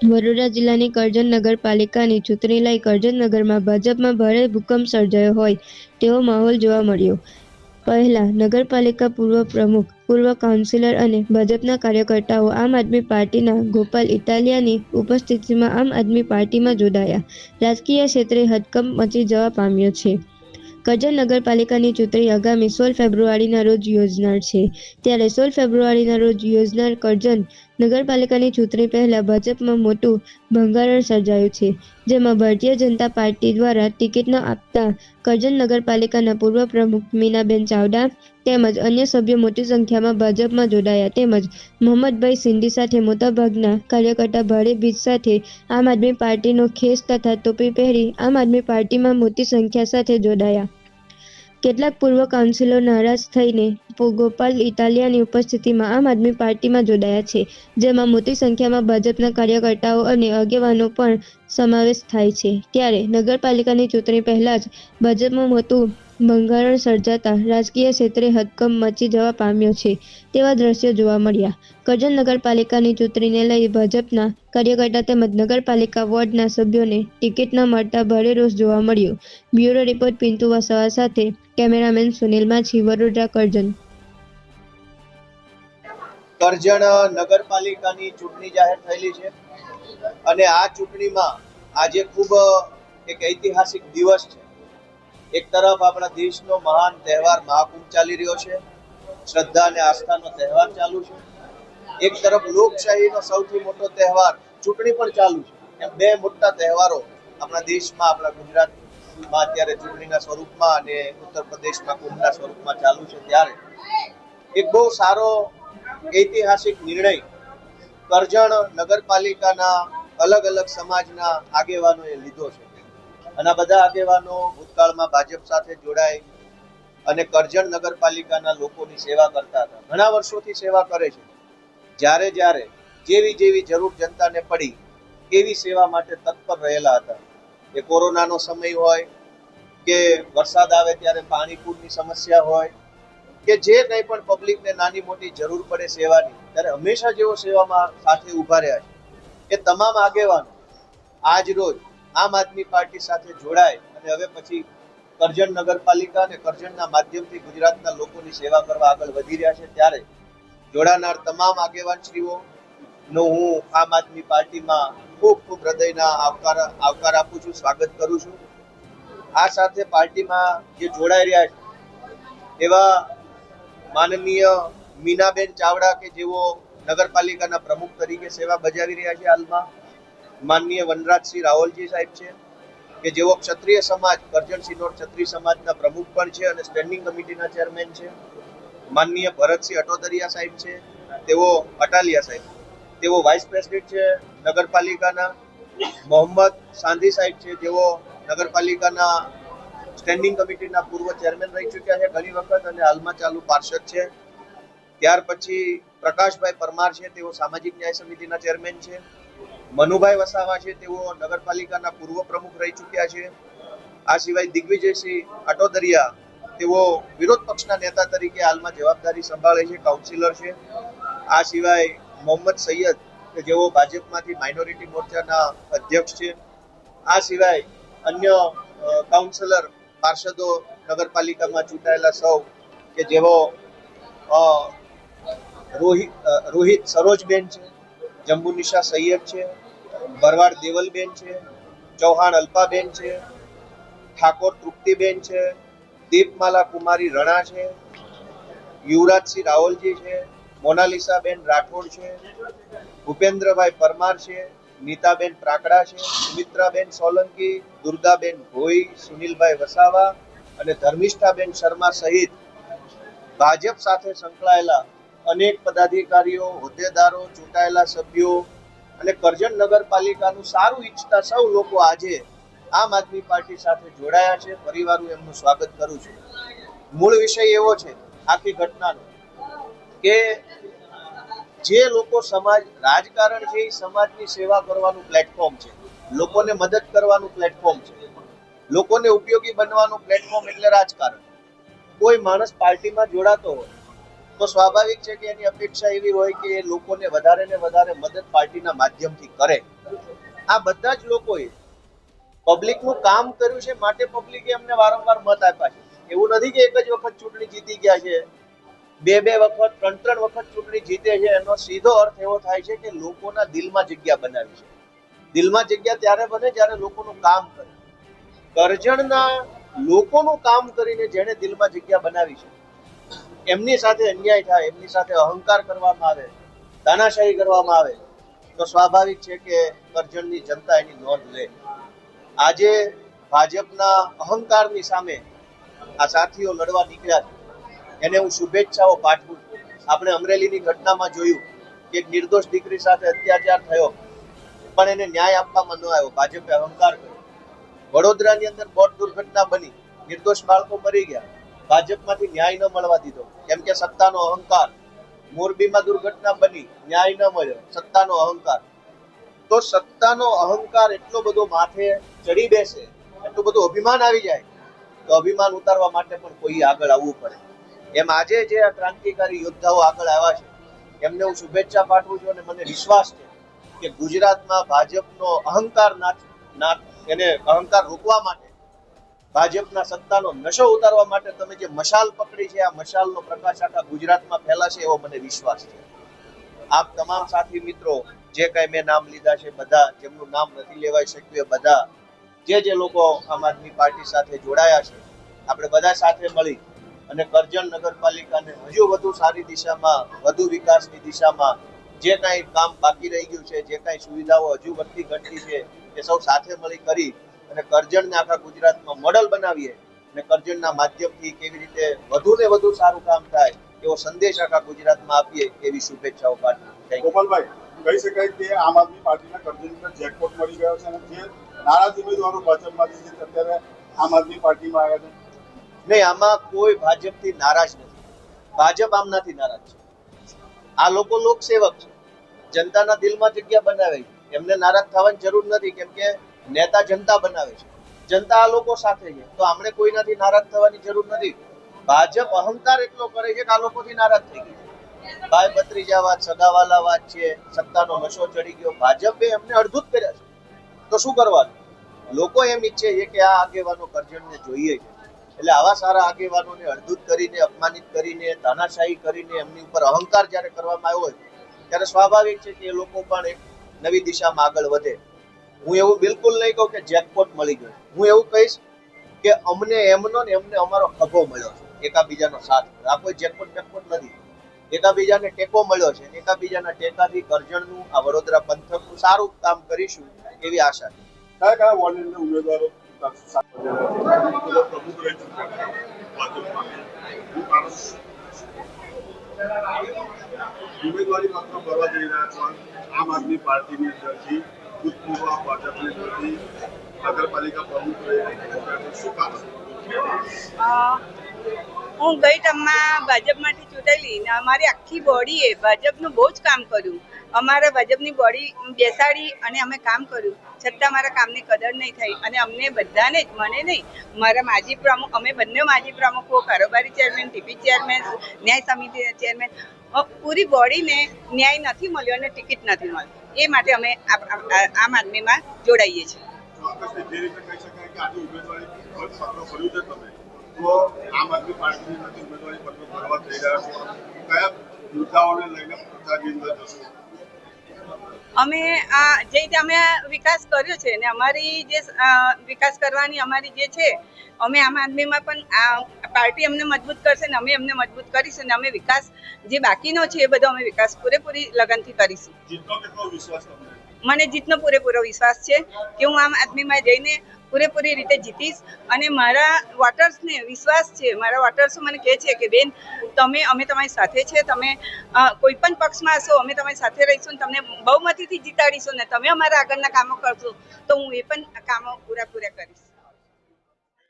વડોદરા જિલ્લાની કરજણ નગરપાલિકાની ચૂંટણી લઈ કરજણ નગરમાં ભાજપમાં ભારે ભૂકંપ સર્જાયો હોય તેવો માહોલ જોવા મળ્યો. પહેલા નગરપાલિકા પૂર્વ પ્રમુખ, પૂર્વ કાઉન્સિલર અને ભાજપના કાર્યકર્તાઓ આમ આદમી પાર્ટીના ગોપાલ ઇટાલિયાની ઉપસ્થિતિમાં આમ આદમી પાર્ટીમાં જોડાયા. રાજકીય ક્ષેત્રે હદકંપ મચી જવા પામ્યો છે. કરજણ નગરપાલિકાની ચૂંટણી આગામી સોળ ફેબ્રુઆરીના રોજ યોજનાર છે. ત્યારે સોળ ફેબ્રુઆરીના રોજ યોજનાર કરજણ નગરપાલિકાની ચૂંટણી પહેલા ભાજપમાં મોટું ભંગારણ સર્જાયું છે, જેમાં ભારતીય જનતા પાર્ટી દ્વારા ટિકિટ ન આપતા કરજણ નગરપાલિકાના પૂર્વ પ્રમુખ મીનાબેન ચાવડા તેમજ અન્ય સભ્યો મોટી સંખ્યામાં ભાજપમાં જોડાયા. તેમજ મોહમ્મદભાઈ સિંધી સાથે મોટાભાગના કાર્યકર્તા ભારે ભીજ સાથે આમ આદમી પાર્ટીનો ખેસ તથા ટોપી પહેરી આમ આદમી પાર્ટીમાં મોટી સંખ્યા સાથે જોડાયા. કેટલાક પૂર્વ કાઉન્સિલો નારાજ થઈને ગોપાલ ઇટાલિયાની ઉપસ્થિતિમાં આમ આદમી પાર્ટીમાં જોડાયા છે, જેમાં મોટી સંખ્યામાં ભાજપના કાર્યકર્તાઓ અને આગેવાનો પણ સમાવેશ થાય છે. ત્યારે નગરપાલિકાની ચૂંટણી પહેલા જ ભાજપમાં મોટું ભંગારણ સર્જાતા રાજકીય ક્ષેત્રે હદકંપ મચી જવા પામ્યો છે તેવા દ્રશ્યો જોવા મળ્યા. કરજણ નગરપાલિકાની ચૂંટણીને લઈ ભાજપના કાર્યકર્તા તેમજ નગરપાલિકા વોર્ડના સભ્યોને ટિકિટ ન મળતા ભારે રોષ જોવા મળ્યો. બ્યુરો રિપોર્ટ પિન્ટુ વસાવા સાથે, કેમેરામેન સુનિલ માછી, વડોદરા કરજણ. કરજણ નગરપાલિકાની ચૂંટણી જાહેર થયેલી છે અને આ ચૂંટણીમાં આજે ખૂબ એક ઐતિહાસિક દિવસ છે. એક તરફ આપણા દેશનો મહાન તહેવાર મહાકુંભ ચાલી રહ્યો છે. શ્રદ્ધા અને આસ્થાનો તહેવાર ચાલુ છે. એક તરફ લોકશાહીનો સૌથી મોટો તહેવાર ચૂંટણી પણ ચાલુ છે. એમ બે મોટા તહેવારો આપણા દેશમાં, આપણા ગુજરાતમાં અત્યારે ચૂંટણીના સ્વરૂપમાં અને ઉત્તર પ્રદેશમાં કુંભના સ્વરૂપમાં ચાલુ છે ત્યારે. એક બહુ સારો ઐતિહાસિક નિર્ણય કરજણ નગરપાલિકાના અલગ અલગ સમાજના આગેવાનોએ લીધો છે. અને બધા આગેવાનો ભૂતકાળમાં ભાજપ સાથે જોડાય અને કરજણ નગરપાલિકાના લોકોની સેવા કરતા હતા. ઘણા વર્ષોથી સેવા કરે છે. જ્યારે જ્યારે જેવી જેવી જરૂર જનતાને પડી, એવી સેવા માટે તત્પર રહેલા હતા. એ કોરોનાનો સમય હોય, કે વરસાદ આવે ત્યારે પાણી પૂરની સમસ્યા હોય, કે જે કંઈ પણ પબ્લિકને નાની મોટી જરૂર પડે સેવાની, ત્યારે હંમેશા જેઓ સેવામાં સાથે ઊભા રહ્યા છે. એ તમામ આગેવાનો આજ રોજ આમ આદમી પાર્ટી સાથે જોડાય અને હવે પછી કરજણ નગરપાલિકા અને કરજણના માધ્યમથી ગુજરાતના લોકોની સેવા કરવા આગળ વધી રહ્યા છે ત્યારે જોડાનાર તમામ આગેવાનશ્રીઓ નો હું આમ આદમી પાર્ટીમાં ખૂબ ખૂબ હૃદયના આવકાર આવકાર આપું છું, સ્વાગત કરું છું. આ સાથે પાર્ટીમાં જે જોડાઈ રહ્યા છે, એવા માનનીય મીનાબેન ચાવડા કે જેઓ નગરપાલિકાના પ્રમુખ તરીકે સેવા બજાવી રહ્યા છે હાલમાં માનનીય વનરાજસિંહ રાવલજી સાહેબ છે, કે જેઓ ક્ષત્રિય સમાજ કરજણસિંહ સિનોર ક્ષત્રિય સમાજના પ્રમુખ પણ છે અને સ્ટેન્ડિંગ કમિટીના ચેરમેન છે. માનનીય ભરતસિંહ અટોદરિયા સાહેબ છે, તેઓ અટાલિયા સાહેબ. તેઓ વાઇસ પ્રેસિડેન્ટ છે નગરપાલિકાના, મોહમ્મદ સાંધી સાહેબ છે, જેઓ નગરપાલિકાના સ્ટેન્ડિંગ કમિટીના પૂર્વ ચેરમેન રહી ચૂક્યા છે ઘણી વખત અને હાલમાં ચાલુ પાર્ષદ છે. ત્યાર પછી પ્રકાશભાઈ પરમાર છે, તેઓ સામાજિક ન્યાય સમિતિના ચેરમેન છે. મનુભાઈ વસાવા છે, તેઓ નગરપાલિકાના પૂર્વ પ્રમુખ રહી ચૂક્યા છે. આ સિવાય દિગ્વિજયસિંહ અટોદરિયા, તેઓ વિરોધ પક્ષના નેતા તરીકે હાલમાં જવાબદારી સંભાળે છે કાઉન્સિલર છે. આ સિવાય મોહમ્મદ સૈયદ, કે જેઓ ભાજપમાંથી માઇનોરિટી મોરચાના અધ્યક્ષ છે. આ સિવાય અન્ય કાઉન્સિલર પાર્ષદો નગરપાલિકામાં ચૂંટાયેલા સૌ, કે જેઓ રોહિત રોહિત સરોજબેન છે. જંબુનિશા સૈયદ છે, ભરવાડ દેવલબેન છે, ચૌહાણ અલ્પાબેન છે, ઠાકોર તૃપ્તિબેન છે, દીપમાલા કુમારી રણા છે, યુવરાજસિંહ રાવલજી છે, મોનાલિસાબેન રાઠોડ છે, ભૂપેન્દ્રભાઈ પરમાર છે, નીતાબેન પ્રાકડા છે, સુમિત્રાબેન સોલંકી, દુર્ગાબેન ભોઈ, સુનિલભાઈ વસાવા અને ધર્મિષ્ઠાબેન શર્મા સહિત ભાજપ સાથે સંકળાયેલા અનેક પદાધિકારીઓ, હોદ્દેદારો, ચૂંટાયેલા સભ્યો અને કરજણ નગરપાલિકાનું સારું ઈચ્છતા સૌ લોકો આજે આમ આદમી પાર્ટી સાથે જોડાયા છે. ફરીવાર હું એમનું સ્વાગત કરું છું. મૂળ વિષય એવો છે, આખી ઘટનાનો, કે જે લોકો સમાજ, રાજકારણ છે એ સમાજની સેવા કરવાનું પ્લેટફોર્મ છે. લોકોને મદદ કરવાનું પ્લેટફોર્મ છે. લોકોને ઉપયોગી બનવાનું પ્લેટફોર્મ એટલે રાજકારણ. કોઈ માણસ પાર્ટીમાં જોડાતો હોય તો સ્વાભાવિક છે કે એની અપેક્ષા એવી હોય કે લોકોને વધારે ને વધારે મદદ પાર્ટીના માધ્યમથી કરે. આ બધા જ લોકોએ પબ્લિકનું કામ કર્યું છે, માટે પબ્લિકે એમને વારંવાર મત આપ્યા છે. એવું નથી કે એક જ વખત ચૂંટણી જીતી ગયા છે. બે બે વખત, ત્રણ ત્રણ વખત ચૂંટણી જીતે છે, એનો સીધો અર્થ એવો થાય છે કે લોકોના દિલમાં જગ્યા બનાવી છે. દિલમાં જગ્યા ત્યારે બને જ્યારે લોકોનું કામ કરે. કરજણના લોકોનું કામ કરીને જેણે દિલમાં જગ્યા બનાવી છે. એમની સાથે અન્યાય થાય, એમની સાથે અહંકાર કરવામાં આવે, તાનાશાહી કરવામાં આવે, તો સ્વાભાવિક છે કે કરજણની જનતા એની નોંધ લે. આજે ભાજપના અહંકારની સામે આ સાથીઓ લડવા નીકળ્યા છે. એને હું શુભેચ્છાઓ પાઠવું આપણે અમરેલીની ઘટનામાં જોયું કે એક નિર્દોષ દીકરી સાથે અત્યાચાર થયો, પણ એને ન્યાય આપવામાં ન આવ્યો. ભાજપે અહંકાર કર્યો. વડોદરાની અંદર બોટ દુર્ઘટના બની. નિર્દોષ બાળકો મરી ગયા. ભાજપમાંથી ન્યાય ન મળવા દીધો. કેમ કે સત્તાનો અહંકાર મોરબીમાં દુર્ઘટના બની, ન્યાય ન મળ્યો, સત્તાનો અહંકાર. તો સત્તાનો અહંકાર એટલો બધો માથે ચડી બેસે, એટલું બધું અભિમાન આવી જાય, તો અભિમાન ઉતારવા માટે પણ કોઈ આગળ આવવું પડે. એમ આજે જે આ ક્રાંતિકારી યોદ્ધાઓ આગળ આવ્યા છે, એમને હું શુભેચ્છા પાઠવું છું અને મને વિશ્વાસ છે કે ગુજરાતમાં ભાજપનો અહંકાર ના નાચ એને અહંકાર રોકવા માટે ભાજપના સત્તાનો નશો ઉતારવા માટે તમે જે મશાલ પકડી છે, આ મશાલનો પ્રકાશ આખા ગુજરાતમાં ફેલાશે એવો મને વિશ્વાસ છે. આપ તમામ સાથી મિત્રો, જે કઈ મેં નામ લીધા છે, બધા જેમનું નામ નથી લેવાઈ શક્યું એ બધા, જે જે લોકો આમ આદમી પાર્ટી સાથે જોડાયા છે, આપણે બધા સાથે મળી અને કરજણ નગરપાલિકાને હજુ વધુ સારી દિશામાં, વધુ વિકાસની દિશામાં જે કાંઈ કામ બાકી રહી ગયું છે, જે કાંઈ સુવિધાઓ હજુ વધતી ઘટતી છે, એ સૌ સાથે મળી કરી અને કરજણને આખા ગુજરાતમાં મોડલ બનાવીએ અને કરજણના માધ્યમથી કેવી રીતે વધુ ને વધુ સારું કામ થાય એવો સંદેશ આખા ગુજરાતમાં આપીએ એવી શુભેચ્છાઓ પાઠવું. ગોપાલભાઈ કહી શકાય કે આમ આદમી પાર્ટીના કરજણ જેકપોટ મળી ગયો છે અને જે નારાજ ઉમેદવારો ભાજપમાંથી છે અત્યારે આમ આદમી પાર્ટીમાં આવ્યા છે. નહીં આમાં કોઈ ભાજપથી નારાજ નથી. ભાજપ આમનાથી નારાજ છે. આ લોકો લોકસેવક છે. જનતાના દિલમાં જગ્યા બનાવે એમને નારાજ થવાની જરૂર નથી કેમ કે નેતા જનતા બનાવે છે. જનતા આ લોકો સાથે છે. તો આપણે કોઈનાથી નારાજ થવાની જરૂર નથી. ભાજપ અહંકાર એટલો કરે છે કે આ લોકોથી નારાજ થઈ ગઈ છે. ભાઈ ભત્રીજા વાત, સગાવાલા વાત છે, સત્તાનો નશો ચડી ગયો. ભાજપે એમને અડધૂત કર્યા છે. તો શું કરવાનું? લોકો એમ ઈચ્છે છે કે આ આગેવાનો કરજણને જોઈએ છે. એટલે આવા સારા આગેવાનોને અડધૂત કરીને, અપમાનિત કરીને, તાનાશાહી કરીને એમની ઉપર અહંકાર જ્યારે કરવામાં આવ્યો હોય, ત્યારે સ્વાભાવિક છે કે એ લોકો પણ એક નવી દિશામાં આગળ વધે. હું એવું બિલકુલ નહીં કહું કે જેકપોટ મળી ગયો. હું એવું કહીશ કે અમને એમનો ને એમને અમારો ખભો મળ્યો છે. એકાબીજાનો સાથ આ કોઈ જેકપોટ જેકપોટ નથી. એકાબીજાને ટેકો મળ્યો છે એકાબીજાના ટેકાથી કરજણનું, આ વડોદરા પંથકનું સારું કામ કરીશું એવી આશા છે. કયા કયા વોર્ડના ઉમેદવારો? ઉમેદવારી પત્ર ભરવા જઈ રહ્યા છો. આમ આદમી પાર્ટીની અંદરથી ભૂતપૂર્વ ભાજપની અંદરથી નગરપાલિકા પ્રમુખ હું ગઈ ટર્મમાં ભાજપમાંથી ચૂંટાયેલી ને અમારી આખી બોડીએ ભાજપનું બહુ જ કામ કર્યું. અમારા ભાજપની બોડી બેસાડી અને અમે કામ કર્યું. છતાં મારા કામની કદર નહીં થઈ અને અમને બધાને જ, મને નહીં, મારા માજી પ્રમુખ, અમે બંને માજી પ્રમુખો, કારોબારી ચેરમેન ટીપી ચેરમેન ન્યાય સમિતિ ચેરમેન પૂરી બોડીને ન્યાય નથી મળ્યો અને ટિકિટ નથી મળી એ માટે અમે આમ આદમીમાં જોડાઈએ છીએ. ઉમેદવારી પત્ર ભરવા જઈ રહ્યા છો. કયા મુદ્દાઓને લઈને પ્રચાર જશો? અમે આ જે રીતે અમે વિકાસ કર્યો છે ને અમારી જે વિકાસ કરવાની અમારી જે છે અમે આમ આદમીમાં પણ આ પાર્ટી અમને મજબૂત કરશે ને અમે એમને મજબૂત કરીશું ને અમે વિકાસ જે બાકીનો છે એ બધો અમે વિકાસ પૂરેપૂરી લગનથી કરીશું. મને જીતનો પૂરેપૂરો વિશ્વાસ છે કે હું આમ આદમીમાં જઈને પૂરેપૂરી રીતે જીતીશ. અને મારા વોટર્સને વિશ્વાસ છે, મારા વોટર્સો મને કહે છે કે, બેન, તમે, અમે તમારી સાથે છે, તમે કોઈપણ કોઈ પણ પક્ષમાં હશો, અમે તમારી સાથે રહીશું તમને બહુમતીથી જીતાડીશું ને તમે અમારા આગળના કામો કરશો, તો હું એ પણ કામો પૂરા પૂરા કરીશ.